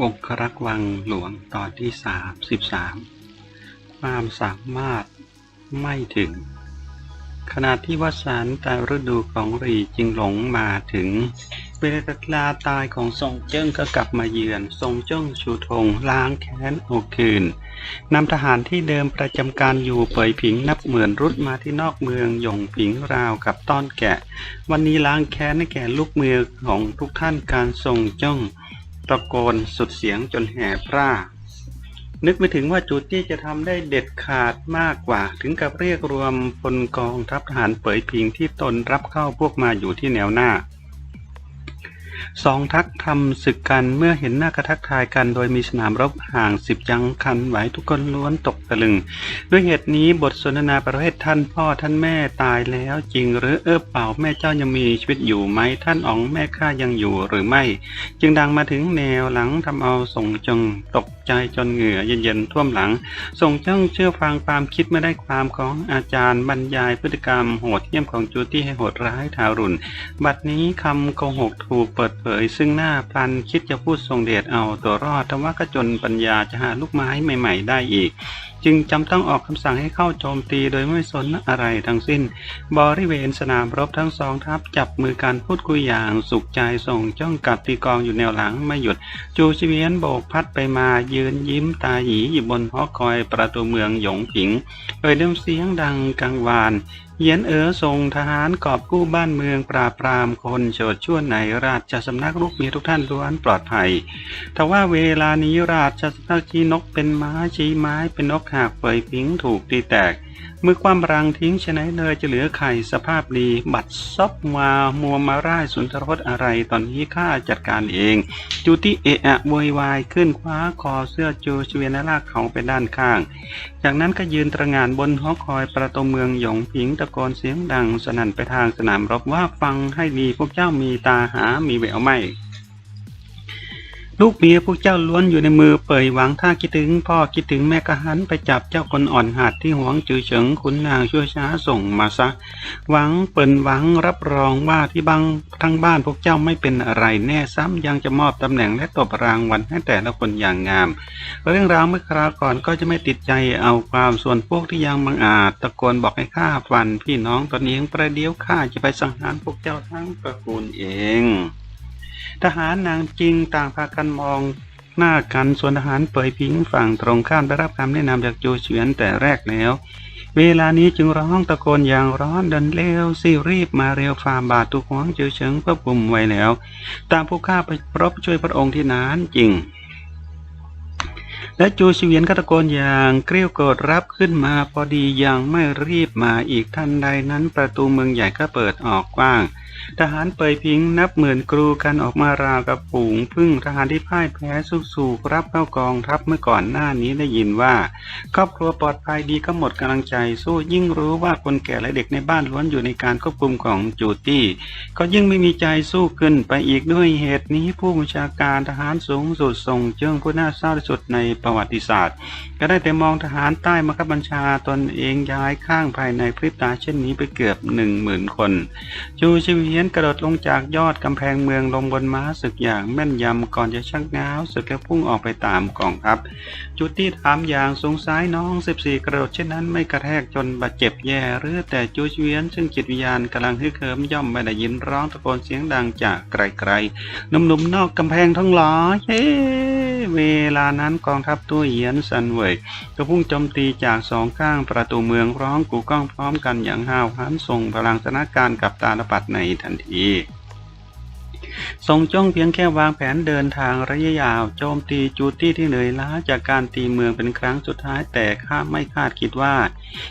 องครักษ์วังหลวงตอนที่สามสิบสามความสามารถไม่ถึง ขณะที่วสันต์แต่ฤดูของรีจึงหลงมาถึง เวลาตายของทรงเจิ้งก็กลับมาเยือน ทรงเจิ้งชูธงล้างแค้นเอคืนนำทหารที่เดิมประจำการอยู่เปยผิงนับหมื่นรุดมาที่นอกเมืองหยงผิงราวกับต้อนแกะ วันนี้ล้างแค้นให้แก่ลูกเมืองของทุกท่านการทรงเจ้ง ตะโกนสุดเสียงจนแห่พร่า นึกไม่ถึงว่าจูตี้จะทำได้เด็ดขาดมากกว่า ถึงกับเรียกรวมพลกองทัพทหารเปยพิงที่ตนรับเข้าพวกมาอยู่ที่แนวหน้า สองทักทำศึกกันเมื่อเห็นหน้ากระทักทายกัน โดยมีสนามรบห่างสิบยังคันไหวทุกคนล้วนตกตะลึง ด้วยเหตุนี้บทสนทนาประเภทท่านพ่อท่านแม่ตายแล้วจริงหรือเออเปล่าแม่เจ้ายังมีชีวิตอยู่ไหมท่านอ๋องแม่ข้ายังอยู่หรือไม่ จึงดังมาถึงแนวหลังทำเอาส่งจงตกใจจนเหงื่อเย็นๆท่วมหลังส่งจ้องเชื่อฟังความคิดไม่ได้ความของอาจารย์บรรยายพฤติกรรมโหดเยี่ยมของจูตี้ให้โหดร้ายทารุณ บัดนี้คำโกหกถูกเปิดเผย ซึ่งหน้าพลันคิดจะพูดทรงเดชเอาตัวรอดแต่ว่าก็จนปัญญาจะหาลูกไม้ใหม่ ๆ ได้อีก จึงจำต้องออกคำสั่งให้เข้าโจมตีโดยไม่สนอะไรทั้งสิ้น บริเวณสนามรบทั้งสองทัพจับมือการพูดคุยอย่างสุขใจส่งจ้องกับตีกองอยู่แนวหลังไม่หยุด จูชิเวียนโบกพัดไปมายืนยิ้มตาหยีอยู่บนหอคอยประตูเมืองหยงผิงเอ่ยเดิมเสียงดังกังวานเยียนเอ๋อส่งทหารกอบกู้บ้านเมืองปราบปรามคนโฉดชั่วในราชสำนักลูกมีทุกท่านล้วนปลอดภัยทว่าเวลานี้ราชสำนักชี้นกเป็นม้าชี้ไม้เป็นนกหากเปยพิงถูกตีแตก เมื่อความรังทิ้งชนะเลยจะเหลือไข่สภาพดี บัดซบมามัวมาร่ายสุนทรพจน์อะไรตอนนี้ข้าจัดการเอง จูติเอะอะวยวายขึ้นคว้าคอเสื้อจูชเวียนแลากเขาไปด้านข้าง จากนั้นก็ยืนตระงานบนหอคอยประตูเมืองหยงผิงตะโกนเสียงดังสนั่นไปทางสนามรบว่าฟังให้ดีพวกเจ้ามีตาหามีแววไม่ ลูกเมียพวกเจ้าล้วนอยู่ในมือเปยหวังถ้าคิดถึง พ่อคิดถึงแม่กะหันไปจับเจ้าคนอ่อนหัดที่หวงจือเฉิงขุนนางชั่วช้าส่งมาซะ หวังเปิ่นหวังรับรองว่าที่บังทั้งบ้านพวกเจ้าไม่เป็นอะไรแน่ซ้ำยังจะมอบตำแหน่งและตบรางวัลให้แต่ละคนอย่างงาม เรื่องราวเมื่อคราวก่อนก็จะไม่ติดใจเอาความส่วนพวกที่ยังบังอาจตะโกนบอกให้ข้าฟันพี่น้องตนเองประเดี๋ยวข้าจะไปสังหารพวกเจ้าทั้งตระกูลเอง ทหารนางจริงต่างพากันมองหน้ากันส่วนทหารเปยพิงฝั่งตรงข้ามได้รับคำแนะนำจากโจเฉวียนแต่แรกแล้ว เวลานี้จึงร้องตะโกนอย่างร้อนดินเร็วสิรีบมาเร็วฟาบาททุกหวงจือเฉิงเพื่อปุ่มไว้แล้ว ตามผู้ข้าไปรบช่วยพระองค์ที่นานจริง และจูชิเวียนก็ตะโกนอย่างเกรี้ยวโกรธรับขึ้นมาพอดียังไม่รีบมาอีกทันใดนั้นประตูเมืองใหญ่ก็เปิดออกกว้าง ทหารเปยพิงนับหมื่นกรูกันออกมาราวกับฝูงพึ่งทหารที่พ่ายแพ้สุกสูกรับเข้ากองทัพเมื่อก่อนหน้านี้ได้ยินว่า ครอบครัวปลอดภัยดีก็หมดกำลังใจ สู้ยิ่งรู้ว่าคนแก่และเด็กในบ้านล้วนอยู่ในการควบคุมของจูตี้ ก็ยิ่งไม่มีใจสู้ขึ้นไปอีกด้วยเหตุนี้ผู้บัญชาการทหารสูงสุดทรงเจิ้งผู้น่าเศร้าที่สุดในประวัติศาสตร์ ก็ได้แต่มองทหารใต้บังคับบัญชาตนเองย้ายข้างภายในพริบตาเช่นนี้ไปเกือบหนึ่งหมื่นคน จูชิเวียนกระโดดลงจากยอดกำแพงเมืองลงบนม้าศึกอย่างแม่นยำก่อนจะชักง้าวศึกและพุ่งออกไปตามกองทัพจุดที่ถามอย่างสงสัยน้องสิบสี่กระโดดเช่นนั้นไม่กระแทกจนบาดเจ็บแย่หรือแต่จูชิเวียน ซึ่งจิตวิญญาณกำลังฮึกเหิมย่อมไม่ได้ยินร้องตะโกนเสียงดังจากไกลๆหนุ่มๆนอกกำแพงทั้งหลอเฮ้เวลานั้นกองทัพตัวเหยียนสันเวยก็พุ่งโจมตีจากสองข้างประตูเมืองร้องกูก้องพร้อมกันอย่างห้าวหาญส่งพลังสถานการณ์กับตาลปัดในทันที ทรงจ้องเพียงแค่วางแผนเดินทางระยะยาว โจมตีจูตี้ที่เหนื่อยล้าจากการตีเมืองเป็นครั้งสุดท้ายแต่ข้าไม่คาดคิดว่า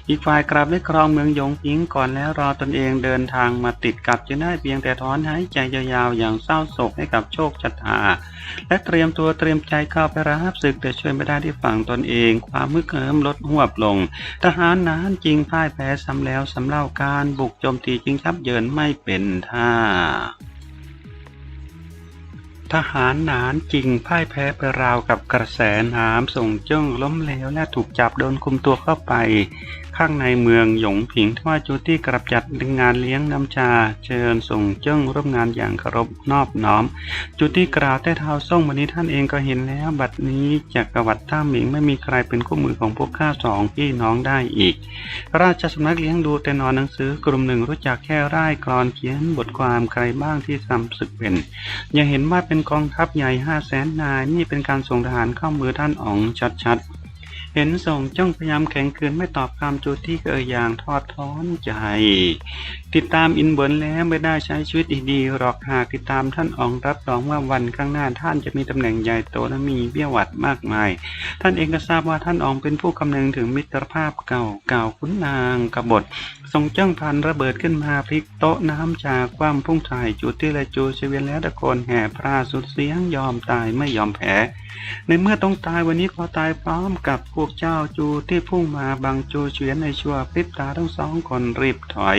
อีกฝ่ายกลับได้ครองเมืองยงพิงก่อนแล้วรอตนเองเดินทางมาติดกับจะได้เพียงแต่ถอนหายใจยาวๆอย่างเศร้าโศกให้กับโชคชะตา และเตรียมตัวเตรียมใจเข้าไปรับศึกแต่ช่วยไม่ได้ที่ฝั่งตนเอง ความมึกเหิมลดหวบลง ทหารนานจริงพ่ายแพ้ซ้ำแล้วซ้ำเล่าการบุกโจมตีจึงชับเยินไม่เป็นท่า ทหารหนานจริงพ่ายแพ้ไปราวกับกระแสน้ำส่งจ้งล้มเหลวและถูกจับโดนคุมตัวเข้าไป ข้างในเมืองหยงผิงทว่าจูตี้กลับจัดงานเลี้ยงน้ำชา เชิญส่งเจิ้งร่วมงานอย่างเคารพนอบน้อม จูตี้กล่าวแต่เท้าส่งวันนี้ท่านเองก็เห็นแล้ว บัดนี้จากกวัดท่าหมิงไม่มีใครเป็นคู่มือของพวกข้าสองพี่น้องได้อีก ราชสำนักเลี้ยงดูแต่นอนหนังสือกลุ่มหนึ่งรู้จักแค่ร่ายกรอนเขียนบทความใครบ้างที่ทำศึกเป็นยังเห็นว่าเป็นกองทัพใหญ่ห้าแสนนายนี่เป็นการส่งทหารเข้ามือท่านอ๋องชัดๆ เห็นส่งจ้องพยายามแข็งขืนไม่ตอบคำจูที่เอ่ยอย่างทอดท้อนใจ ติดตามอินเบิร์นแล้วไม่ได้ใช้ชีวิตอีกดีหรอกหากติดตามท่านอองรับรองว่าวันข้างหน้าท่านจะมีตำแหน่งใหญ่โตและมีเบี้ยหวัดมากมาย ท่านเองก็ทราบว่าท่านอองเป็นผู้คำนึงถึงมิตรภาพเก่าเก่าขุนนางกบฏ ทรงจ้องพันระเบิดขึ้นมาพลิกโต๊ะน้ำจาคว่ำพุ่งถ่ายจูที่ละจูเชเวียนแล้วตะโกนแห่พระสุดเสียงยอมตายไม่ยอมแพ้ในเมื่อต้องตายวันนี้ขอตายพร้อมกับพวกเจ้าจูที่พุ่งมาบังจูเฉียนในชั่วพริบตาทั้งสองคนรีบถอย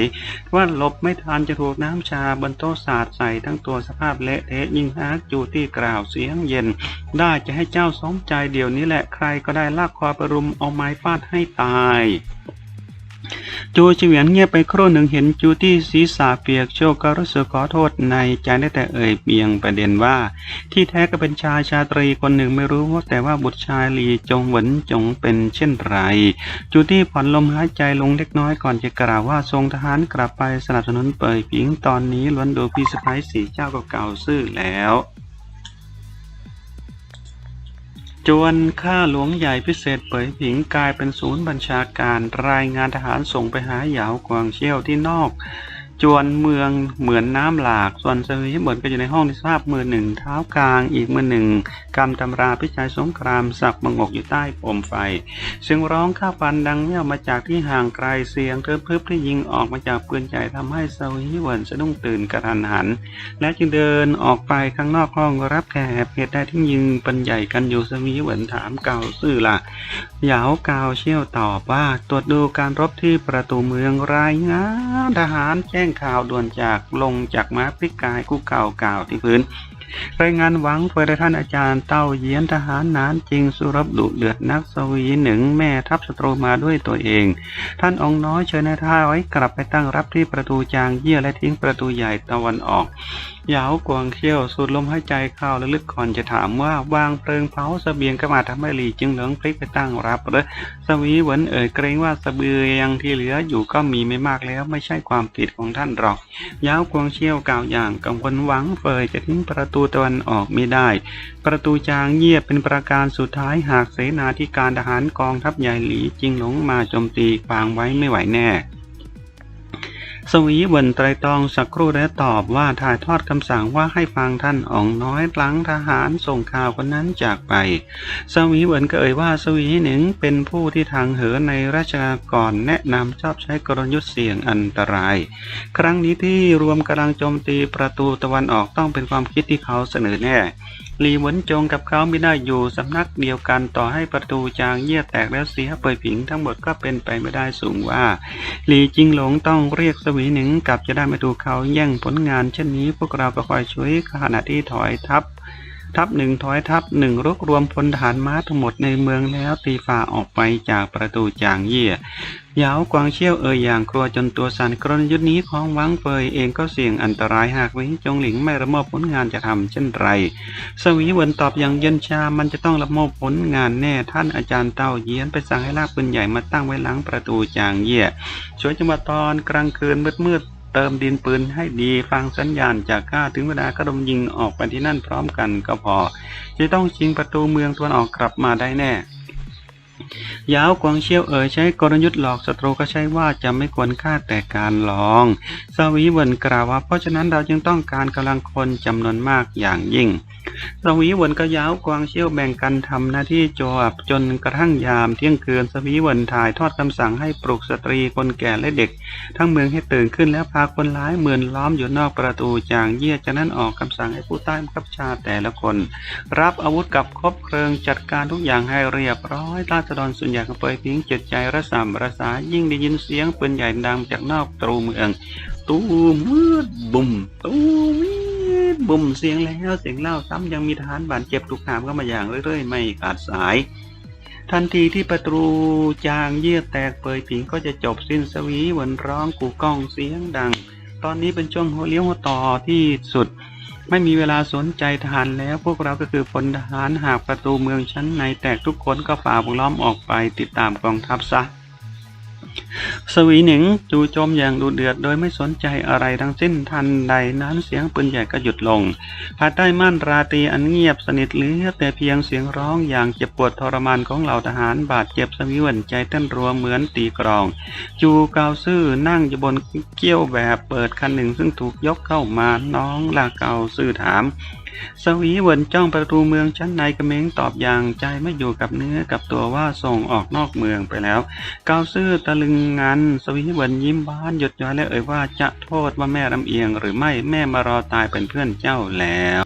ว่าหลบไม่ทันจะถูกน้ำชาบนโต๊ะสาดใส่ทั้งตัวสภาพเละเทะยิ่งฮากจูที่กล่าวเสียงเย็น ได้จะให้เจ้าสมใจเดี๋ยวนี้แหละใครก็ได้ลากคอประรุมเอาไม้ฟาดให้ตาย จูเฉียนเงียบไปครู่หนึ่งเห็นจูที่ศีรษะเปียกโชคก็รู้สึกขอโทษในใจได้แต่เอ่ยเพียงประเด็นว่า ที่แท้ก็เป็นชายชาตรีคนหนึ่งไม่รู้ว่าแต่ว่าบุตรชายลีจงหวนจงเป็นเช่นไร จูที่ผ่อนลมหายใจลงเล็กน้อยก่อนจะกล่าวว่าทรงทหารกลับไปสนับสนุนเปิดผิงตอนนี้ล้วนดูพี่สะพ้ายสีเจ้าก็เก่าซื่อแล้ว จวนข้าหลวงใหญ่พิเศษเผยผิงกลายเป็นศูนย์บัญชาการรายงานทหารส่งไปหาเหยาวกวางเชี่ยวที่นอก จวนเมืองเหมือนน้ำหลาก ส่วนสวีเหมือนก็อยู่ในห้องที่สภาพมือหนึ่งเท้ากลางอีกมือหนึ่งกำตำราพิจัยสงครามสักบังอกอยู่ใต้โคมไฟ เสียงร้องข้าฟันดังแว่มาจากที่ห่างไกลเสียงเทิดพึบที่ยิงออกมาจากปืนใหญ่ทำให้สวีเหวินสะดุ้งตื่นกระทันหัน และจึงเดินออกไปข้างนอกห้องรับแขกเหตุใดที่ยิงปันใหญ่กันอยู่สวีเหวินถามเก่าซื่อละเหยาวกาวเชี่ยวตอบว่าตรวจดูการรบที่ประตูเมืองรายงานทหารแจ้งข่าวด่วนจากลงจากม้าพลิกกายกู้เก่ากล่าวที่พื้น รายงานหวังเพื่อท่านอาจารย์เต้าเยียนทหารนานจริงสุรบดุเดือดนักสวีหนึ่งแม่ทัพศัตรูมาด้วยตัวเอง ท่านองค์น้อยเชิญนายท่าไว้กลับไปตั้งรับที่ประตูจางเยี่ยและทิ้งประตูใหญ่ตะวันออกยาวกวางเขี้ยวสูดลมหายใจเข้าลึกๆก่อนจะถามว่าวางเพลิงเผาเสบียงกระมาทำให้หลีจึงเหลืองพลิกไปตั้งรับหรือสวีเหวินเอ่ยเกรงว่าเสบียงที่เหลืออยู่ก็มีไม่มากแล้วไม่ใช่ความผิดของท่านหรอกยาวกวางเชี่ยวกล่าวอย่างกังวลหวังเฟยจะทิ้งประตูตะวันออกไม่ได้ ประตูจางเงียบเป็นประการสุดท้ายหากเสนาธิการทหารกองทัพใหญ่หลีจิงหลงมาโจมตีฟางไว้ไม่ไหวแน่ สวีเวินไตรตองสักครู่และตอบว่าถ่ายทอดคำสั่งว่าให้ฟังท่านอ๋องน้อยหลังทหารส่งข่าวคนนั้นจากไป สวีเวินก็เอ่ยว่าสวีหนึ่งเป็นผู้ที่ทางเหินในราชการก่อนแนะนำชอบใช้กลยุทธ์เสี่ยงอันตราย ครั้งนี้ที่รวมกำลังโจมตีประตูตะวันออกต้องเป็นความคิดที่เขาเสนอแน่ หลีเหวนจงกับเขาไม่ได้อยู่สำนักเดียวกันต่อให้ประตูจางเยี่ยแตกแล้วเสียเปยผิงทั้งหมดก็เป็นไปไม่ได้สูงว่า หลีจิงหลงต้องเรียกสวีหนึ่งกลับจะได้มาดูเขาแย่งผลงานเช่นนี้พวกเราก็คอยช่วยขณะที่ถอยทัพ ทัพหนึ่งถอยทัพหนึ่งรวบรวมพลทหารม้าทั้งหมดในเมืองแล้วตีฝ่าออกไปจากประตูจางเยี่ยเหยาวกวางเชี่ยวเอ่ยอย่างกลัวจนตัวสั่นกรณยุทธนี้ของหวังเฟยเองก็เสี่ยงอันตรายหากวิจงหลิงไม่ระมอบผลงานจะทำเช่นไร สวีเวินตอบอย่างเย็นชา มันจะต้องละโมบผลงานแน่ท่านอาจารย์เต้าเยียนไปสั่งให้ลากปืนใหญ่มาตั้งไว้หลังประตูจางเยี่ยช่วยจังหวะตอนกลางคืนมืดๆ เติมดินปืนให้ดีฟังสัญญาณจากข้าถึงเวลาก็ดมยิงออกไปที่นั่นพร้อมกันก็พอ จะต้องชิงประตูเมืองตะวันออกกลับมาได้แน่ยาวกวางเชี่ยวเอ๋ยใช้กลยุทธ์หลอกศัตรูก็ใช่ว่าจะไม่ควรค่าแต่การลองสวีเวินกล่าวว่าเพราะฉะนั้นเราจึงต้องการกำลังคนจำนวนมากอย่างยิ่งสวีวนก็ยาวกวางเชี่ยวแบ่งกันทำหน้าที่โจบจนกระทั่งยามเที่ยงคืนสวีวนถ่ายทอดคำสั่งให้ปลุกสตรีคนแก่และเด็ก ทั้งเมืองให้ตื่นขึ้นแล้วพาคนร้ายหมื่นล้อมอยู่นอกประตูจางเยี่ยจากนั้นออกคำสั่งให้ผู้ใต้บังคับบัญชาแต่ละคน รับอาวุธกับครบเครื่องจัดการทุกอย่างให้เรียบร้อยราษฎรส่วนใหญ่ก็เปยพิงจิตใจระสำระสายิ่งได้ยินเสียงปืนใหญ่ดังจากนอกตรูเมือง ตูมมืดบุ่มตูมมืด บุ่มเสียงแล้วเสียงเล่าซ้ำยังมีทหารบาดเจ็บถูกหามเข้ามาอย่างเรื่อยๆ ไม่ขาดสาย ทันทีที่ประตูจางเยื่อแตกเปยผิงก็จะจบสิ้นสวีหวันร้องกูก้องเสียงดัง ตอนนี้เป็นช่วงหัวเลี้ยวหัวต่อที่สุด ไม่มีเวลาสนใจทหารแล้วพวกเราก็คือพลทหารหากประตูเมืองชั้นในแตกทุกคนก็ฝ่าบุล้อมออกไปติดตามกองทัพซะ สวีหนิงจูโจมอย่างดุเดือดโดยไม่สนใจอะไรทั้งสิ้นทันใดนั้นเสียงปืนใหญ่ก็หยุดลงภายใต้ม่านราตรีอันเงียบสนิทเหลือแต่เพียงเสียงร้องอย่างเจ็บปวดทรมานของเหล่าทหารบาดเจ็บสวิวนใจเต้นรัวเหมือนตีกรอง จูกาวซื่อนั่งอยู่บนเกี้ยวแบบเปิดคันหนึ่งซึ่งถูกยกเข้ามาน้องลาเกาซื่อถาม สวีเวินจ้องประตูเมืองชั้นในกระเม้งตอบอย่างใจไม่อยู่กับเนื้อกับตัวว่าส่งออกนอกเมืองไปแล้วกาวซื่อตะลึงงันสวีเวินยิ้มบ้านหยดย้อยและเอ่ยว่าจะโทษว่าแม่ลำเอียง หรือไม่แม่มารอตายเป็นเพื่อนเจ้าแล้ว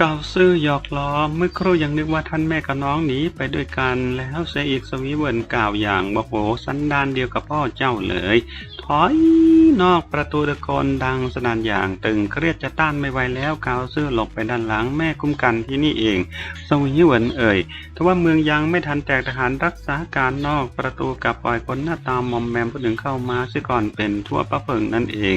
กาวซื่อหยอกล้อเมื่อครู่ยังนึกว่าท่านแม่กับน้องหนีไปด้วยกันแล้วเสียอีกสวีเวินกล่าวอย่างโมโหสันดานเดียวกับพ่อเจ้าเลย ถอยนอกประตูตะโกนดังสนั่นอย่างตึงเครียดจะต้านไม่ไหวแล้วกาวซื่อหลบไปด้านหลังแม่คุ้มกันที่นี่เองสวีเวินเอ่ยทว่าเมืองยังไม่ทันแตกทหารรักษาการนอกประตูกับปล่อยคนหน้าตามอมแมมผู้หนึ่งเข้ามาซิก่อนเป็นทั่วป้าเพิงนั่นเอง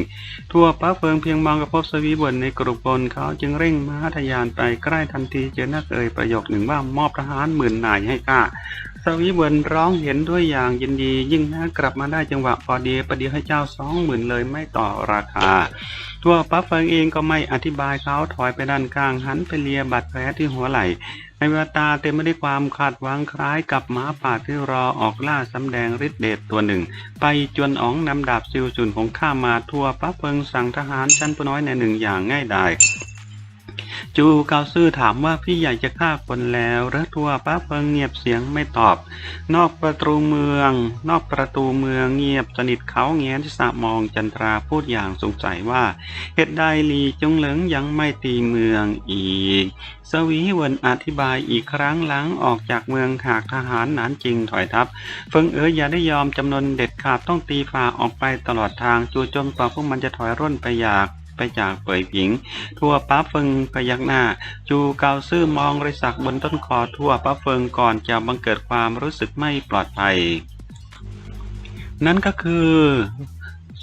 ทั่วป้าเพิงเพียงมองกับพบสวีเวินในกรุปนเขาจึงเร่งม้าทะยานไปใกล้ทันทีเจอนักเอ่ยประโยคหนึ่งว่ามอบทหารหมื่นนายให้ข้า สวีเวินร้องเห็นด้วยอย่างยินดี ยิ่งนะกลับมาได้จังหวะพอดีประเดี๋ยวให้เจ้าสองหมื่นเลยไม่ต่อราคา ตัวป้าเฟิงเองก็ไม่อธิบายเขาถอยไปด้านข้างหันไปเลียบาดแผลที่หัวไหล่ในแววตาเต็มไปด้วยความคาดหวังคล้ายกับหมาป่าที่รอออกล่าสำแดงฤทธิ์เดชตัวหนึ่ง ไปจวนอ๋องนำดาบซิวจุนของข้ามาทั่วป้าเฟิงสั่งทหารชั้นผู้น้อยในหนึ่งอย่างง่ายดาย จูเกาซื่อถามว่าพี่ใหญ่จะฆ่าคนแล้วหรือทัวป้าเพิงเงียบเสียงไม่ตอบ นอกประตูเมือง นอกประตูเมืองเงียบสนิทเขาแงนที่สะมองจันทราพูดอย่างสงสัยว่าเหตุใดลีจงเหลิงยังไม่ตีเมืองอีก สวีเวินอธิบายอีกครั้งหลังออกจากเมืองหากทหารหนานจริงถอยทัพ เฟิงเอ๋ยอย่าได้ยอมจำนวนเด็ดขาดต้องตีฝ่าออกไปตลอดทางจูโจมกว่าพวกมันจะถอยร่นไปอยาก ไปจากเป่ยผิง ทั่วป้าเฟิงพยักหน้า จูเกาซื่อมองริสักบนต้นคอทั่วป้าเฟิงก่อนจะบังเกิดความรู้สึกไม่ปลอดภัย นั่นก็คือ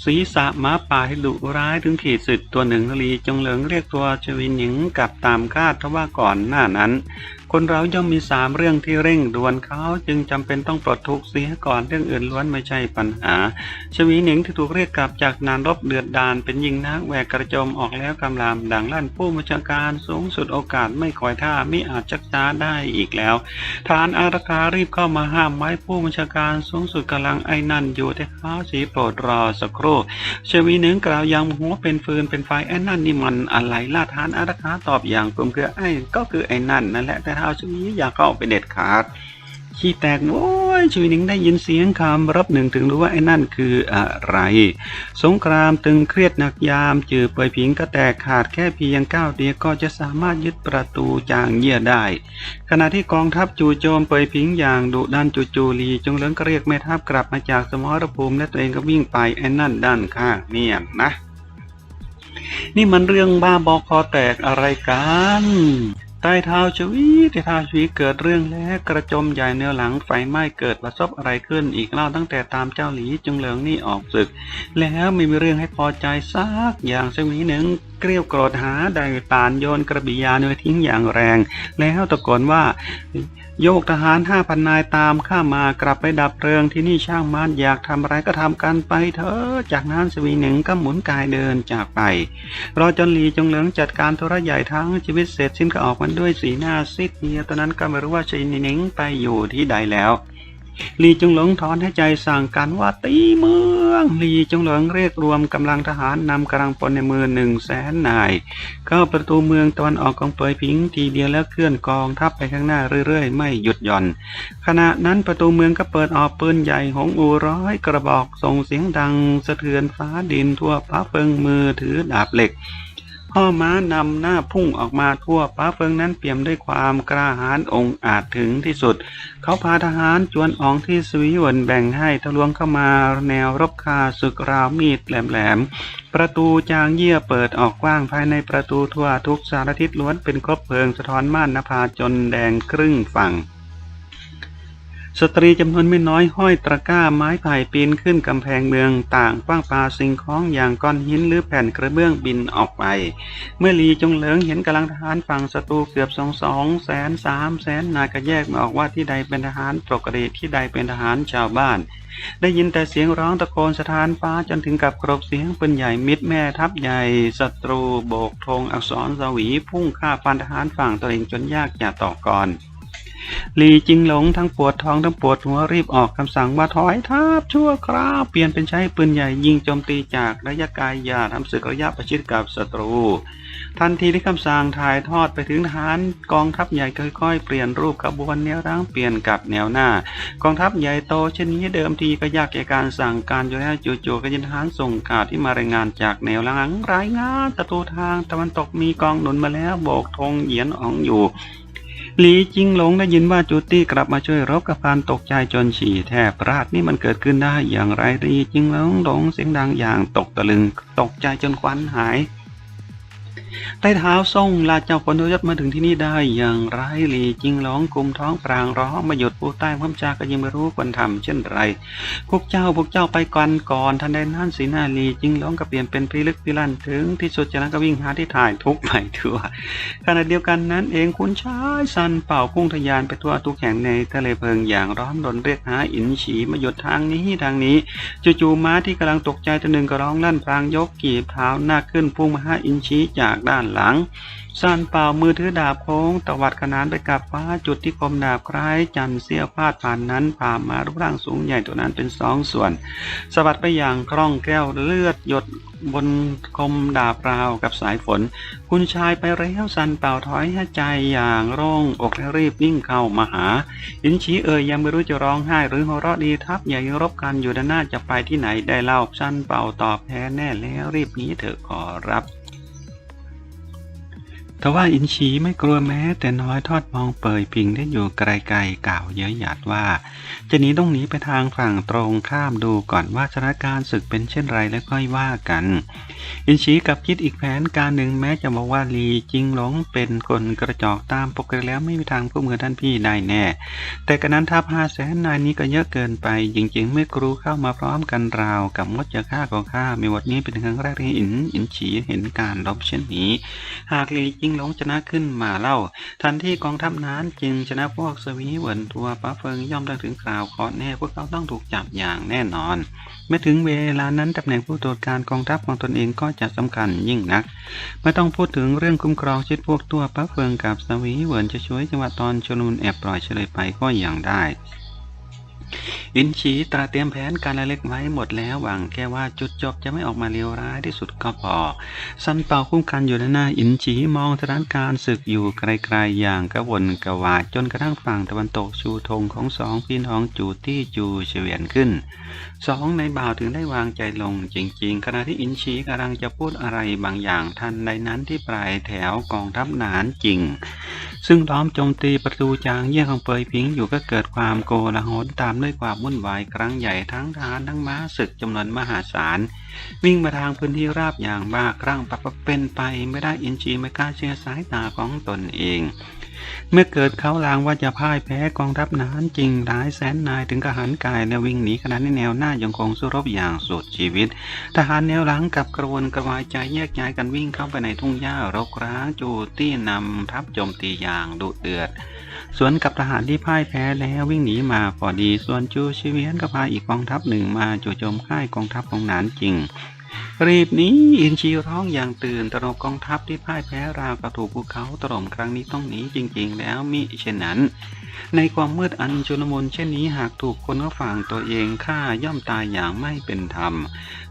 ศีรษะม้าป่าที่ดุร้ายถึงขีดสุดตัวหนึ่งลีจงเหลิงเรียกตัวชวินหญิงกลับตามคาดทว่าก่อนหน้านั้น คนเราย่อมมีสามเรื่องที่เร่งด่วนเขาจึงจำเป็นต้องปลดทุกข์เสียก่อนเรื่องอื่นล้วนไม่ใช่ปัญหาชวีหนิงที่ถูกเรียกกลับจากนานรบเดือดดานเป็นยิงนักแหวกกระโจมออกแล้วกำลามดังลั่นผู้บัญชาการสูงสุดโอกาสไม่คอยท่าไม่อาจจักจ้าได้อีกแล้วฐานอาราคารีบเข้ามาห้ามไว้ผู้บัญชาการสูงสุดกำลังไอ้นั่นอยู่แต่เขาสีโปรดรอสักครู่ชวีหนิงกล่าวยังหัวเป็นฟืนเป็นไฟไอ้นั่นนี่มันอะไรล่าฐานอาราคาตอบอย่างกลมเกลือไอ้ก็คือไอ้นั่นนั่นแหละแต่ท้าวชวีอยากเข้าไปเด็ดขาดขี้แตกโอ้ยชวีหนิงได้ยินเสียงคำรับหนึ่งถึงรู้ว่าไอ้นั่นคืออะไร สงครามตึงเครียดหนักยามจือเปยผิงก็แตกขาดแค่เพียงก้าวเดียวก็จะสามารถยึดประตูจางเยี่ยได้ ขณะที่กองทัพจู่โจมเปยผิงอย่างดุดันจูจูลีจงเลิงก็เรียกแม่ทัพกลับมาจากสมรภูมิและตัวเองก็วิ่งไปไอ้นั่นด้านข้างเนี่ยนะ นี่มันเรื่องบ้าบอคอแตกอะไรกัน ใต้เท้าชวีใต้เท้าชวีเกิดเรื่องแล้วกระจมใหญ่เนื้อหลังไฟไหม้เกิดประสบอะไรขึ้นอีกเล่าตั้งแต่ตามเจ้าหลีจงเหลืองนี่ออกศึก แล้วไม่มีเรื่องให้พอใจซักอย่างสักนิดหนึ่ง เกลียวโกรธหาได้ปานโยนกระบี่ยาเนื้อทิ้งอย่างแรง แล้วตะโกนว่าโยกทหารห้าพันนายตามข้ามากลับไปดับเพลิงที่นี่ช่างมันอยากทำอะไรก็ทำกันไปเถอะจากนั้นสวีหนึ่งก็หมุนกายเดินจากไปรอจนหลีจงเหลิงจัดการธุระใหญ่ทั้งชีวิตเสร็จสิ้นก็ออกมาด้วยสีหน้าซีดเฮียตอนนั้นก็ไม่รู้ว่าชายหนิงไปอยู่ที่ใดแล้ว ลีจงหลงถอนให้ใจสั่งการว่าตีเมืองหลีจงหลงเรียกรวมกำลังทหารนำกำลังพลในมือหนึ่งแสนนาย เข้าประตูเมืองตะวันออกของเปยพิงทีเดียวแล้วเคลื่อนกองทัพไปข้างหน้าเรื่อยๆ ไม่หยุดหย่อน ขณะนั้นประตูเมืองก็เปิดออกปืนใหญ่หงอูร้อยกระบอกส่งเสียงดังสะเทือนฟ้าดินทั่วฟ้าเฟิงมือถือดาบเหล็ก พ่อม้านำหน้าพุ่งออกมาทั่วป้าเฟิงนั้นเปี่ยมด้วยความกล้าหาญองอาจถึงที่สุด เขาพาทหารจวนอองที่สวีวนแบ่งให้ทะลวงเข้ามาแนวรบคาศึกราวมีดแหลมๆ ประตูจางเยี่ยเปิดออกกว้างภายในประตูทั่วทุกสารทิศล้วนเป็นครบเพลิงสะท้อนม่านนภาจนแดงครึ่งฝั่ง สตรีจำนวนไม่น้อยห้อยตะกร้าไม้ไผ่ปีนขึ้นกำแพงเมืองต่างกว้างปาสิ่งของอย่างก้อนหินหรือแผ่นกระเบื้องบินออกไป เมื่อลีจงเหลิงเห็นกำลังทหารฝั่งศัตรูเกือบสองสองแสนสามแสนนายก็แยกม่ออกว่าที่ใดเป็นทหารปกติที่ใดเป็นทหารชาวบ้าน ได้ยินแต่เสียงร้องตะโกนสถานฟ้าจนถึงกับกรบเสียงปืนใหญ่มิดแม่ทัพใหญ่ศัตรูโบกธงอักษรสวีพุ่งฆ่าฟันทหารฝั่งตัวเองจนยากจะต่อกร ลีจิงหลงทั้งปวดท้องทั้งปวดหัวรีบออกคำสั่งว่าถอยทัพชั่วคราวเปลี่ยนเป็นใช้ปืนใหญ่ยิงโจมตีจากระยะไกลอย่าทำศึกระยะประชิดกับศัตรู ทันทีที่คำสั่งถ่ายทอดไปถึงทหารกองทัพใหญ่ค่อยๆ เปลี่ยนรูปขบวนแนวร่างเปลี่ยนกับแนวหน้า กองทัพใหญ่โตเช่นนี้เดิมทีก็ยากแก่การสั่งการอยู่แล้วจู่ๆก็ยินทหารส่งข่าวที่มารายงานจากแนวหลังรายงานศัตรูทางตะวันตกมีกองหนุนมาแล้วโบกธงเหยียนอองอยู่ หลีจิงหลงได้ยินว่าจูตี้กลับมาช่วยรบกับพานตกใจจนฉี่แทบราดนี่มันเกิดขึ้นได้อย่างไรหลีจิงหลงหลงเสียงดังอย่างตกตะลึงตกใจจนควันหายใต้เท้าส่งลาเจ้าคนยศมาถึงที่นี่ได้อย่างไรหลีจิงหลงกุมท้องปรางร้องมาหยุดผู้ใต้พระจาก็ยังไม่รู้ควรทำเช่นไร พวกเจ้าพวกเจ้าไปก่อนก่อนทันใดนั้นสีหน้าหลีจิงหลงก็เปลี่ยนเป็นพิลึกพิลั่นถึงที่สุดจากนั้นก็วิ่งหาที่ถ่ายทุกไปทั่วขณะเดียวกันนั้นเองคุณชายซันเป่าพุ่งทะยานไปทั่วทุกแห่งในทะเลเพลิงอย่างร้อนรนเรียกหาอินฉีมาหยุดทางนี้ทางนี้จู่ๆม้าที่กำลังตกใจตัวหนึ่งก็ร้องลั่นพรางยกกีบเท้าหน้าขึ้นพุ่งมาหาอินฉีจากด้านหลังซันเป่ามือถือดาบโค้งตวัดขนานไปกับฟ้าจุดที่คมดาบคล้ายจันเสี้ยวพาดผ่านนั้นผ่ามารูปร่างสูงใหญ่ตัวนั้นเป็นสองส่วนสะบัดไปอย่างคล่องแคล่วเลือดหยดบนคมดาบราวกับสายฝน คุณชายไปแล้วสันเป่าถอยหายใจอย่างโล่งอกและรีบวิ่งเข้ามาหาอินชีเอ่ยยังไม่รู้จะร้องไห้หรือหัวเราะดีทับใหญ่รบกันอยู่ด้านหน้าจะไปที่ไหนได้เล่าสันเป่าตอบแพ้แน่แล้วรีบหนีเถอะขอรับ แต่ว่าอินชีไม่กลัวแม้ แต่น้อยทอดมองเปยพิงที่อยู่ไกลๆกล่าวเย้ยหยัดว่า จะหนีต้องหนีไปทางฝั่งตรงข้ามดูก่อนว่าสถานการณ์ศึกเป็นเช่นไรแล้วค่อยว่ากัน อินชีกับคิดอีกแผนการหนึ่งแม้จะบอกว่าลีจิงหลงเป็นคนกระจอกตามปกติแล้วไม่มีทางพวกมือท่านพี่ได้แน่ แต่กระนั้นทัพห้าแสนนายนี้ก็เยอะเกินไปจริงๆเมื่อกรูเข้ามาพร้อมกันราวกับมดจะฆ่าก็ฆ่ามีวันนี้เป็นครั้งแรกที่อินอินฉีเห็นการรบเช่นนี้ หากลีจิงหลงชนะขึ้นมาเล่า ทันที่กองทัพนั้นจึงชนะพวกสวีเหวินทัวป้าเฟิงย่อมได้ถึงกล่าวขอแน่พวกเขาต้องถูกจับอย่างแน่นอน เมื่อถึงเวลานั้นตำแหน่งผู้ตรวจการกองทัพของตนเองก็จะสำคัญยิ่งนัก ไม่ต้องพูดถึงเรื่องคุ้มครองชีวิตพวกตัวป้าเฟิงกับสวีเหวินจะช่วยจังหวะตอนชนุนแอบปล่อยเฉลยไปก็ยังได้ อินฉีตระเตรียมแผนการละเล็กไว้หมดแล้วหวังแค่ว่าจุดจบจะไม่ออกมาเลวร้ายที่สุดก็พอซันเป่าคุ้มกันอยู่ด้านหน้าอินฉีมองสถานการณ์ศึกอยู่ไกลๆอย่างกระวนกระวายจนกระทั่งฝั่งตะวันตกชูธงของสองพี่น้องจูตี้จูเฉวียนขึ้นสองในบ่าวถึงได้วางใจลงจริงๆขณะที่อินชีกำลังจะพูดอะไรบางอย่างทันใดนั้นที่ปลายแถวกองทัพหนานจริง ซึ่งล้อมโจมตีประตูจางเยี่ยของเปยพิงอยู่ก็เกิดความโกลาหลตามด้วยความวุ่นวายครั้งใหญ่ทั้งทหารทั้งม้าศึกจำนวนมหาศาลวิ่งมาทางพื้นที่ราบอย่างบ้าคลั่งปะปะเป็นไปไม่ได้อินชีไม่กล้าเชื่อสายตาของตนเอง เมื่อเกิดเขาลางว่าจะพ่ายแพ้กองทัพนานจริงหลายแสนนายถึงกระหันกายและวิ่งหนีขณะที่แนวหน้ายังคงสู้รบอย่างสุดชีวิต ทหารแนวหลังกับกระวนกระวายใจแยกย้ายกันวิ่งเข้าไปในทุ่งหญ้ารกร้างจูตี้นำทัพโจมตีอย่างดุเดือด สวนกับทหารที่พ่ายแพ้แล้ววิ่งหนีมาพอดี ส่วนจูชิเวียนก็พาอีกกองทัพหนึ่งมาจู่โจมค่ายกองทัพของหนานจริง รีบนี้อินชีร้องอย่างตื่นตระหนกกองทัพที่พ่ายแพ้ราวกับถูกภูเขาถล่มครั้งนี้ต้องหนีจริง ๆ แล้วมิเช่นนั้น ในความมืดอันชุลมุนเช่นนี้หากถูกคนเข้าฝั่งตัวเองฆ่าย่อมตายอย่างไม่เป็นธรรม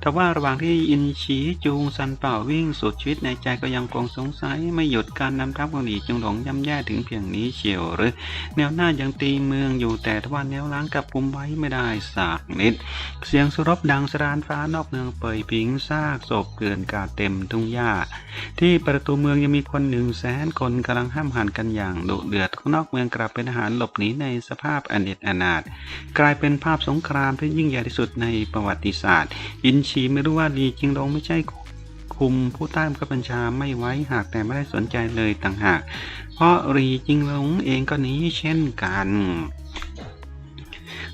แต่ว่าระหว่างที่อินชีจูงซันเป่าวิ่งสุดชีวิตในใจก็ยังคงสงสัยไม่หยุดการนำทัพของหลีจงหลงย่ำแย่ถึงเพียงนี้เชียวหรือ แนวหน้ายังตีเมืองอยู่แต่ทว่าแนวล้างกลับกุมไว้ไม่ได้สักนิด เสียงสุรบดังสรานฟ้านอกเมืองเปยพิงซากศพเกลื่อนกาดเต็มทุ่งหญ้า ที่ประตูเมืองยังมีคนหนึ่งแสนคนกำลังห้ามหันกันอย่างดุเดือดข้างนอกเมืองกลับเป็นทหารหลบหนีในสภาพอเนจอนาถกลายเป็นภาพสงครามที่ยิ่งใหญ่ที่สุดในประวัติศาสตร์อินชีไม่รู้ว่าลีจิงดงไม่ใช่คุมผู้ใต้บังคับบัญชาไม่ไว้หากแต่ไม่ได้สนใจเลยต่างหาก เพราะรีจิงหลงเองก็นี้เช่นกัน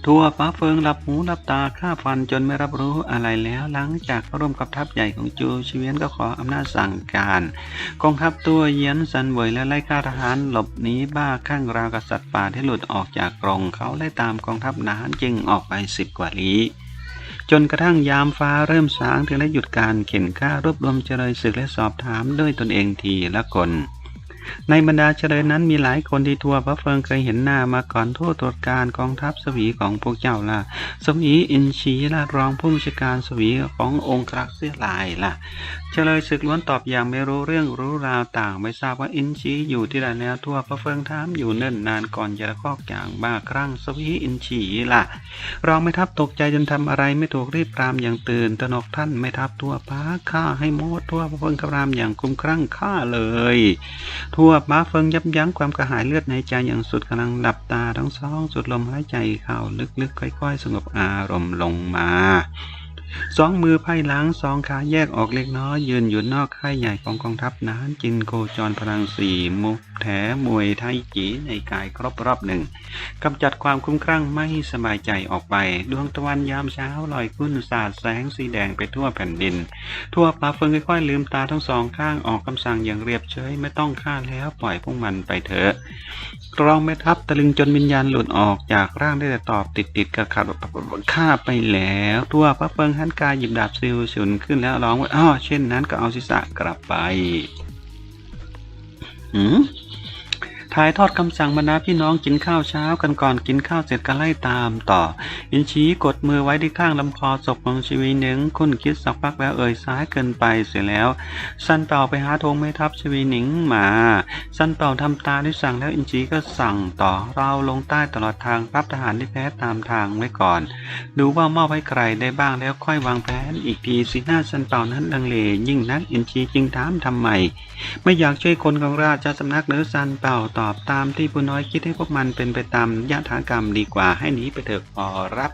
ทั่วฟ้าเฟิงหลับหูหลับตาข้าฟันจนไม่รับรู้อะไรแล้วหลังจากร่วมกับทัพใหญ่ของจูชีเวียนก็ขออำนาจสั่งการกองทัพตัวเยียนซันเวยและไล่ฆ่าทหารหลบหนีบ้าข้างราวกับสัตว์ป่าที่หลุดออกจากกรงเขาไล่ตามกองทัพนานจึงออกไปสิบกว่าลี้จนกระทั่งยามฟ้าเริ่มสางถึงได้หยุดการเข็นฆ่ารวบรวมเจริญศึกและสอบถามด้วยตนเองทีละคน ในบรรดาเฉลยนั้นมีหลายคนที่ทัวพระเฟิงเคยเห็นหน้ามาก่อนทูตตรวจการกองทัพสวีของพวกเจ้าล่ะสวีอินชีละรองผู้บัญชาการสวีขององค์ครักเสื้อลายล่ะเฉลยศึกล้วนตอบอย่างไม่รู้เรื่องรู้ราวต่าง ไม่ทราบว่าอินชีอยู่ที่ใดแล้วทั่วพระเฟิงถามอยู่เนิ่นนานก่อนจะคอกอย่างบ้าครั่งสวีอินชีล่ะ รองไม่ทับตกใจจนทำอะไรไม่ถูกรีบปรามอย่างตื่นตระหนกท่านไม่ทับตัวป้าฆ่าให้หมดทั่วพระเฟิงครามอย่างคุ้มครั่งฆ่าเลยทั่วม้าเฟิงยับยั้งความกระหายเลือดในใจอย่างสุดกำลังหลับตาทั้งสองสุดลมหายใจเข้าลึกๆค่อย ๆ สงบอารมณ์ลงมา สองมือไพ่หลังสองขาแยกออกเล็กน้อย ยืนอยู่นอกค่ายใหญ่ของกองทัพนานจินโคจรพลังสี่มุกแถมวยไทยจีในกายครบรอบหนึ่งกำจัดความคุ้มครั่งไม่สบายใจออกไป ดวงตะวันยามเช้าลอยขึ้นสาดแสงสีแดงไปทั่วแผ่นดิน ทั่วปลาเฟิงค่อยๆลืมตาทั้งสองข้างออกคำสั่งอย่างเรียบเฉยไม่ต้องฆ่าแล้วปล่อยพวกมันไปเถอะ รองแม่ทัพตะลึงจนวิญญาณหลุดออกจากร่างได้แต่ตอบติดติดๆกับขาดฆ่าไปแล้ว ตัวพระเพิงฮันกาหยิบดาบซิลฉุนขึ้นแล้วร้องว่าอ้อเช่นนั้นก็เอาศีรษะกลับไป หืม ถ่ายทอดคำสั่งบรรดาพี่น้องกินข้าวเช้ากันก่อนกินข้าวเสร็จก็ไล่ตามต่อ อินชีกดมือไว้ที่ข้างลำคอศพของชีวีหนิงคุณคิดสักพักแล้วเอ่ยซ้ายเกินไปเสียแล้ว สันเป่าไปหาธงไม่ทัพชีวีหนิงมา สันเป่าทำตาได้สั่งแล้วอินชีก็สั่งต่อเราลงใต้ตลอดทางรับทหารที่แพ้ตามทางไว้ก่อน ดูว่ามอบให้ใครได้บ้างแล้วค่อยวางแผนอีกทีสีหน้าสันเป่านั้นลังเลยิ่งนักอินชีจึงถามทำไมไม่อยากช่วยคนของราชสำนักหรือซันเป่าตออบตามที่ผู้น้อยคิดให้พวกมันเป็นไปตามยถากรรมดีกว่าให้หนีไปเถอะขอรับ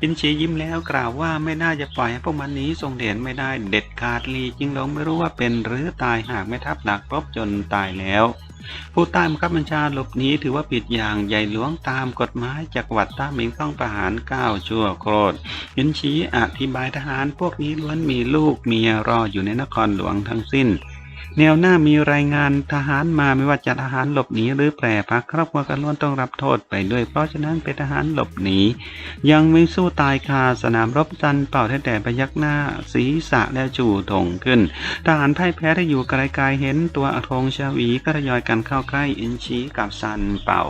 อินชียิ้มแล้วกล่าวว่าไม่น่าจะปล่อยให้พวกมันหนีทรงเด่นไม่ได้เด็ดขาดลีจิงหลงไม่รู้ว่าเป็นหรือตายหากไม่ทับหนักรบจนตายแล้วผู้ใต้บังคับบัญชาหลบหนีถือว่าผิดอย่างใหญ่หลวงตามกฎหมายจากวัดต้าหมิงต้องประหารก้าวชั่วโคตรอินชีอธิบายทหารพวกนี้ล้วนมีลูกเมียรออยู่ในนครหลวงทั้งสิ้น แนวหน้ามีรายงานทหารมาไม่ว่าจะทหารหลบหนีหรือแปรพักครอบครัวกันล้วนต้องรับโทษไปด้วย เพราะฉะนั้นเป็นทหารหลบหนียังไม่สู้ตายคาสนามรบจันเป่าได้แต่พยักหน้าศีรษะแล้วจู่ถงขึ้น ทหารพ่ายแพ้ได้อยู่ไกลๆเห็นตัวอธงชาวีก็ทยอยกันเข้าใกล้อินชีกับซันเป่า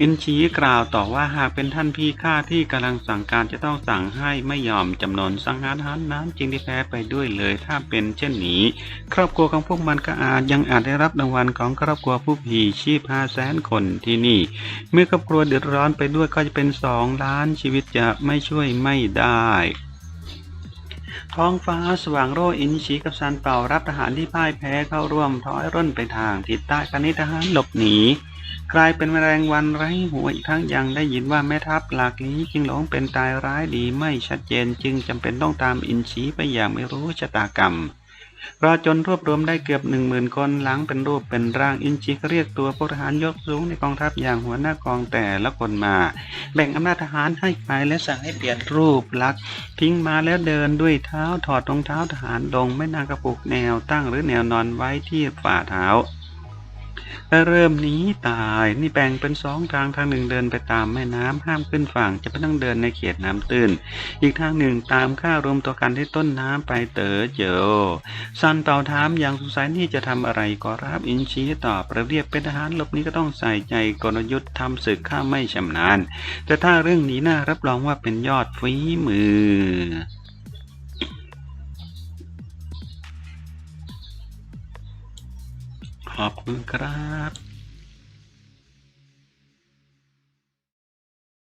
อินชีกล่าวต่อว่าหากเป็นท่านพี่ข้าที่กำลังสั่งการจะต้องสั่งให้ไม่ยอมจำนนสังหารทหารนั้นจึงได้แพ้ไปด้วยเลย ถ้าเป็นเช่นนี้ ครอบครัวของพวกมันก็อาจยังอาจได้รับรางวัลของครอบครัวผู้ผีชีพห้าแสนคนที่นี่ เมื่อครอบครัวเดือดร้อนไปด้วยก็จะเป็นสองล้านชีวิตจะไม่ช่วยไม่ได้ท้องฟ้าสว่างโรจน์อินชีกับซันเป่ารับทหารที่พ่ายแพ้เข้าร่วมถอยร่นไปทางทิศใต้คณิทหารหลบหนี กลายเป็นแมลงวันไร้หัวอีกทั้งยังได้ยินว่าแม่ทัพหลักนี้จึงหลงเป็นตายร้ายดีไม่ชัดเจนจึงจำเป็นต้องตามอินชีไปอย่างไม่รู้ชะตากรรมรอจนรวบรวมได้เกือบหนึ่งหมื่นคนหลังเป็นรูปเป็นร่างอินชีก็เรียกตัวพลทหารยศสูงในกองทัพอย่างหัวหน้ากองแต่ละคนมา แบ่งอำนาจทหารให้ไปและสั่งให้เปลี่ยนรูปลักษณ์ทิ้งมาแล้วเดินด้วยเท้าถอดรองเท้าทหารลงไม่นางกระปุกแนวตั้งหรือแนวนอนไว้ที่ฝ่าเท้า และเริ่มหนีตายนี่แบ่งเป็นสองทางทางหนึ่งเดินไปตามแม่น้ำห้ามขึ้นฝั่งจะไม่ต้องเดินในเขตน้ำตื้น อีกทางหนึ่งตามข้ารวมตัวกันที่ต้นน้ำไปเต๋อเจอซันเต่าถามอย่างสงสัยนี่จะทำอะไรก็รับอินชีตอบระเบียบเป็นทหารหลบหนี้ก็ต้องใส่ใจกลยุทธ์ทำศึกข้าไม่ชำนาญ แต่ถ้าเรื่องนี้น่ารับรองว่าเป็นยอดฝีมือ ขอบคุณครับ